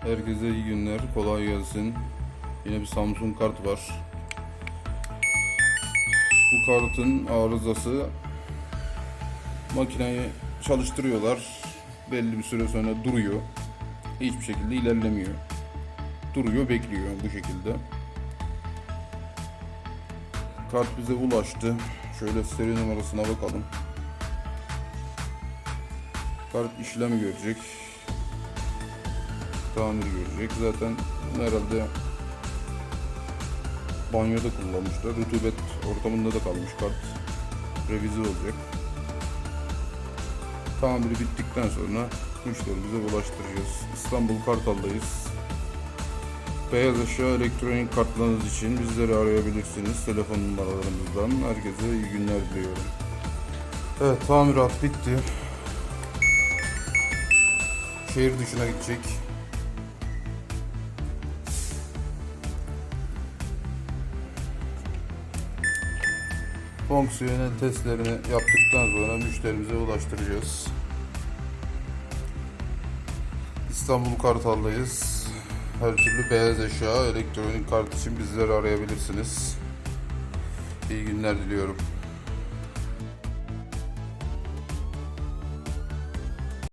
Herkese iyi günler, kolay gelsin. Yine bir Samsung kart var. Bu kartın arızası makineyi çalıştırıyorlar. Belli bir süre sonra duruyor. Hiçbir şekilde ilerlemiyor. Duruyor, bekliyor bu şekilde. Kart bize ulaştı. Şöyle seri numarasına bakalım. Kart işlem görecek. Tamir görecek. Zaten herhalde banyoda kullanmışlar. Rutubet ortamında da kalmış kart. Revize olacak. Tamiri bittikten sonra müşterimize ulaştıracağız. İstanbul Kartal'dayız. Beyaz eşya elektronik kartlarınız için bizleri arayabilirsiniz. Telefon numaralarımızdan. Herkese iyi günler diliyorum. Evet tamirat bitti. Şehir dışına gidecek. Fonksiyonel testlerini yaptıktan sonra müşterimize ulaştıracağız. İstanbul Kartal'dayız. Her türlü beyaz eşya, elektronik kart için bizleri arayabilirsiniz. İyi günler diliyorum.